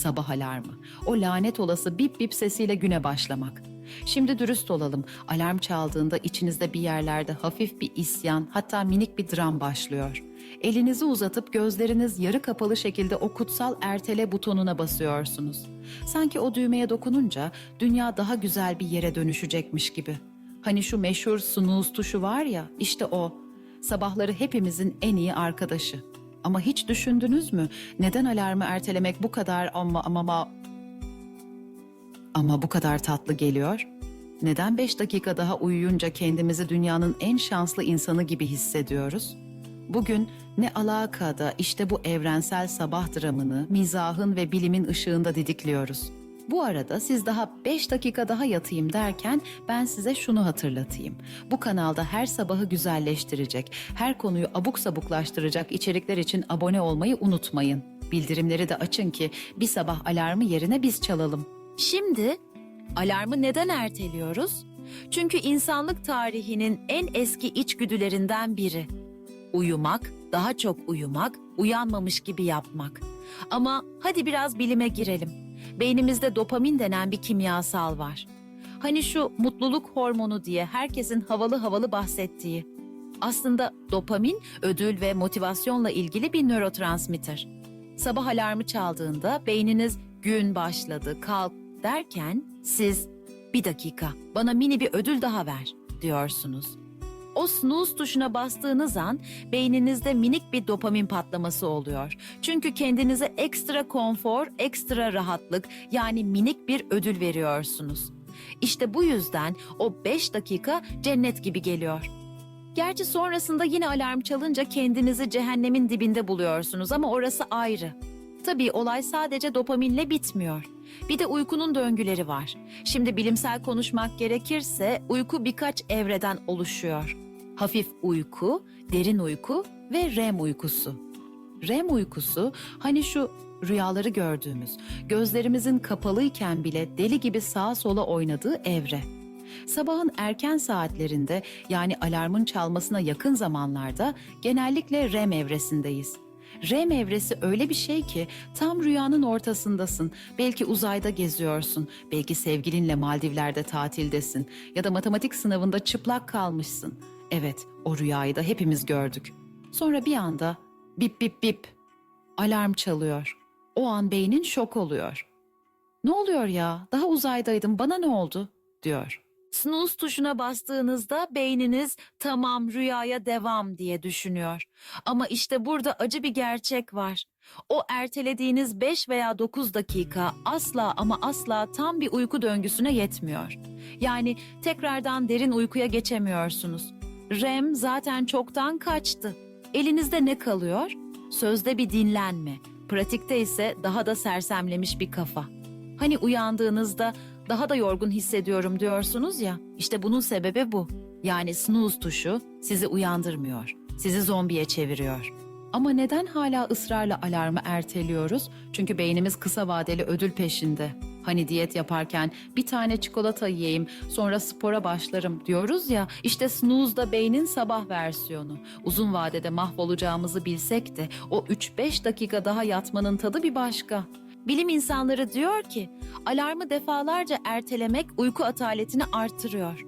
sabah alarmı. O lanet olası bip bip sesiyle güne başlamak. Şimdi dürüst olalım. Alarm çaldığında içinizde bir yerlerde hafif bir isyan, hatta minik bir dram başlıyor. Elinizi uzatıp gözleriniz yarı kapalı şekilde o kutsal ertele butonuna basıyorsunuz. Sanki o düğmeye dokununca dünya daha güzel bir yere dönüşecekmiş gibi. Hani şu meşhur snooze tuşu var ya, işte o. Sabahları hepimizin en iyi arkadaşı. Ama hiç düşündünüz mü neden alarmı ertelemek bu kadar ama ama ama ama bu kadar tatlı geliyor? Neden beş dakika daha uyuyunca kendimizi dünyanın en şanslı insanı gibi hissediyoruz? Bugün ne alakada işte bu evrensel sabah dramını mizahın ve bilimin ışığında didikliyoruz. Bu arada siz daha 5 dakika daha yatayım derken ben size şunu hatırlatayım. Bu kanalda her sabahı güzelleştirecek, her konuyu abuk sabuklaştıracak içerikler için abone olmayı unutmayın. Bildirimleri de açın ki bir sabah alarmı yerine biz çalalım. Şimdi alarmı neden erteliyoruz? Çünkü insanlık tarihinin en eski içgüdülerinden biri. Uyumak, daha çok uyumak, uyanmamış gibi yapmak. Ama hadi biraz bilime girelim. Beynimizde dopamin denen bir kimyasal var. Hani şu mutluluk hormonu diye herkesin havalı havalı bahsettiği. Aslında dopamin ödül ve motivasyonla ilgili bir nörotransmitter. Sabah alarmı çaldığında beyniniz gün başladı, kalk derken siz bir dakika bana mini bir ödül daha ver diyorsunuz. O snooze tuşuna bastığınız an beyninizde minik bir dopamin patlaması oluyor. Çünkü kendinize ekstra konfor, ekstra rahatlık yani minik bir ödül veriyorsunuz. İşte bu yüzden o 5 dakika cennet gibi geliyor. Gerçi sonrasında yine alarm çalınca kendinizi cehennemin dibinde buluyorsunuz ama orası ayrı. Tabii olay sadece dopaminle bitmiyor. Bir de uykunun döngüleri var. Şimdi bilimsel konuşmak gerekirse uyku birkaç evreden oluşuyor. Hafif uyku, derin uyku ve REM uykusu. REM uykusu hani şu rüyaları gördüğümüz, gözlerimizin kapalıyken bile deli gibi sağa sola oynadığı evre. Sabahın erken saatlerinde yani alarmın çalmasına yakın zamanlarda genellikle REM evresindeyiz. REM evresi öyle bir şey ki tam rüyanın ortasındasın. Belki uzayda geziyorsun, belki sevgilinle Maldivler'de tatildesin ya da matematik sınavında çıplak kalmışsın. Evet, o rüyayı da hepimiz gördük. Sonra bir anda bip bip bip alarm çalıyor. O an beynin şok oluyor. Ne oluyor ya? Daha uzaydaydım. Bana ne oldu? diyor. Snooze tuşuna bastığınızda beyniniz tamam rüyaya devam diye düşünüyor. Ama işte burada acı bir gerçek var. O ertelediğiniz 5 veya 9 dakika asla ama asla tam bir uyku döngüsüne yetmiyor. Yani tekrardan derin uykuya geçemiyorsunuz. REM zaten çoktan kaçtı. Elinizde ne kalıyor? Sözde bir dinlenme, pratikte ise daha da sersemlemiş bir kafa. Hani uyandığınızda daha da yorgun hissediyorum diyorsunuz ya. İşte bunun sebebi bu. Yani snooze tuşu sizi uyandırmıyor. Sizi zombiye çeviriyor. Ama neden hala ısrarla alarmı erteliyoruz? Çünkü beynimiz kısa vadeli ödül peşinde. Hani diyet yaparken bir tane çikolata yiyeyim, sonra spora başlarım diyoruz ya. İşte snooze da beynin sabah versiyonu. Uzun vadede mahvolacağımızı bilsek de o 3-5 dakika daha yatmanın tadı bir başka. Bilim insanları diyor ki alarmı defalarca ertelemek uyku ataletini artırıyor.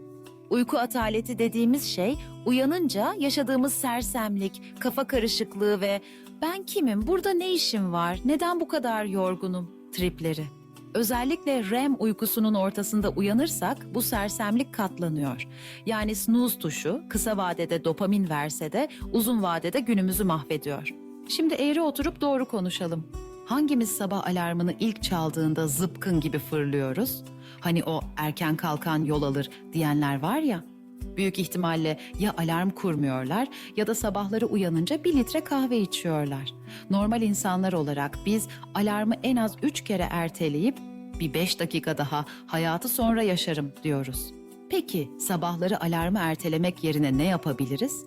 Uyku ataleti dediğimiz şey uyanınca yaşadığımız sersemlik, kafa karışıklığı ve ben kimim, burada ne işim var, neden bu kadar yorgunum tripleri. Özellikle REM uykusunun ortasında uyanırsak bu sersemlik katlanıyor. Yani snooze tuşu kısa vadede dopamin verse de uzun vadede günümüzü mahvediyor. Şimdi eğri oturup doğru konuşalım. Hangimiz sabah alarmını ilk çaldığında zıpkın gibi fırlıyoruz? Hani o erken kalkan yol alır diyenler var ya. Büyük ihtimalle ya alarm kurmuyorlar ya da sabahları uyanınca bir litre kahve içiyorlar. Normal insanlar olarak biz alarmı en az üç kere erteleyip bir beş dakika daha hayatı sonra yaşarım diyoruz. Peki sabahları alarmı ertelemek yerine ne yapabiliriz?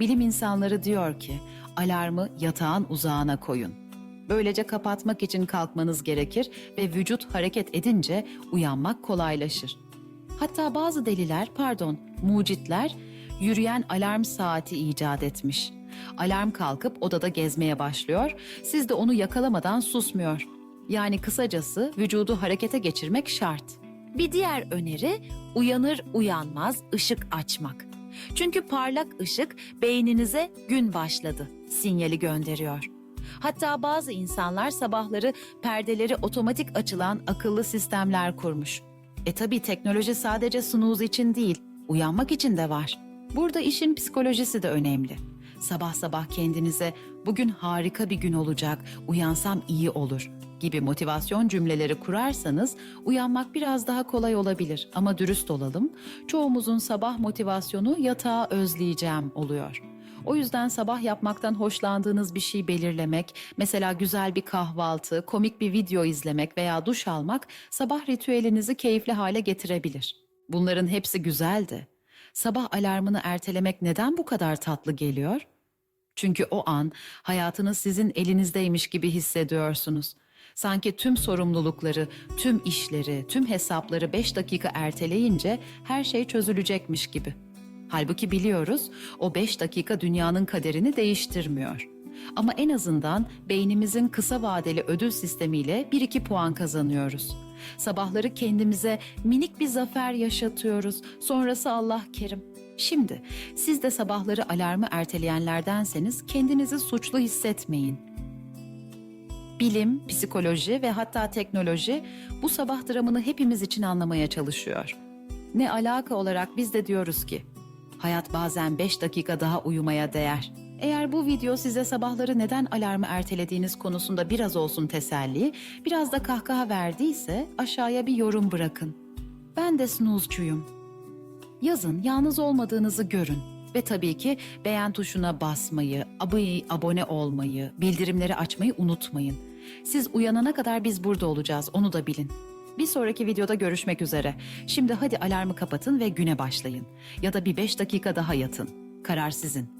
Bilim insanları diyor ki alarmı yatağın uzağına koyun. Böylece kapatmak için kalkmanız gerekir ve vücut hareket edince uyanmak kolaylaşır. Hatta bazı deliler, pardon, mucitler yürüyen alarm saati icat etmiş. Alarm kalkıp odada gezmeye başlıyor, siz de onu yakalamadan susmuyor. Yani kısacası vücudu harekete geçirmek şart. Bir diğer öneri uyanır uyanmaz ışık açmak. Çünkü parlak ışık beyninize gün başladı sinyali gönderiyor. Hatta bazı insanlar sabahları perdeleri otomatik açılan akıllı sistemler kurmuş. E tabii teknoloji sadece snooze için değil, uyanmak için de var. Burada işin psikolojisi de önemli. Sabah sabah kendinize bugün harika bir gün olacak, uyansam iyi olur gibi motivasyon cümleleri kurarsanız uyanmak biraz daha kolay olabilir. Ama dürüst olalım, çoğumuzun sabah motivasyonu yatağı özleyeceğim oluyor. O yüzden sabah yapmaktan hoşlandığınız bir şey belirlemek, mesela güzel bir kahvaltı, komik bir video izlemek veya duş almak sabah ritüelinizi keyifli hale getirebilir. Bunların hepsi güzeldi. Sabah alarmını ertelemek neden bu kadar tatlı geliyor? Çünkü o an hayatınız sizin elinizdeymiş gibi hissediyorsunuz. Sanki tüm sorumlulukları, tüm işleri, tüm hesapları 5 dakika erteleyince her şey çözülecekmiş gibi. Halbuki biliyoruz o 5 dakika dünyanın kaderini değiştirmiyor. Ama en azından beynimizin kısa vadeli ödül sistemiyle 1-2 puan kazanıyoruz. Sabahları kendimize minik bir zafer yaşatıyoruz. Sonrası Allah kerim. Şimdi siz de sabahları alarmı erteleyenlerdenseniz kendinizi suçlu hissetmeyin. Bilim, psikoloji ve hatta teknoloji bu sabah dramını hepimiz için anlamaya çalışıyor. Ne alaka olarak biz de diyoruz ki hayat bazen 5 dakika daha uyumaya değer. Eğer bu video size sabahları neden alarmı ertelediğiniz konusunda biraz olsun teselli, biraz da kahkaha verdiyse aşağıya bir yorum bırakın. Ben de snooze'cuyum. Yazın yalnız olmadığınızı görün ve tabii ki beğen tuşuna basmayı, abone, olmayı, bildirimleri açmayı unutmayın. Siz uyanana kadar biz burada olacağız, onu da bilin. Bir sonraki videoda görüşmek üzere. Şimdi hadi alarmı kapatın ve güne başlayın. Ya da bir 5 dakika daha yatın. Karar sizin.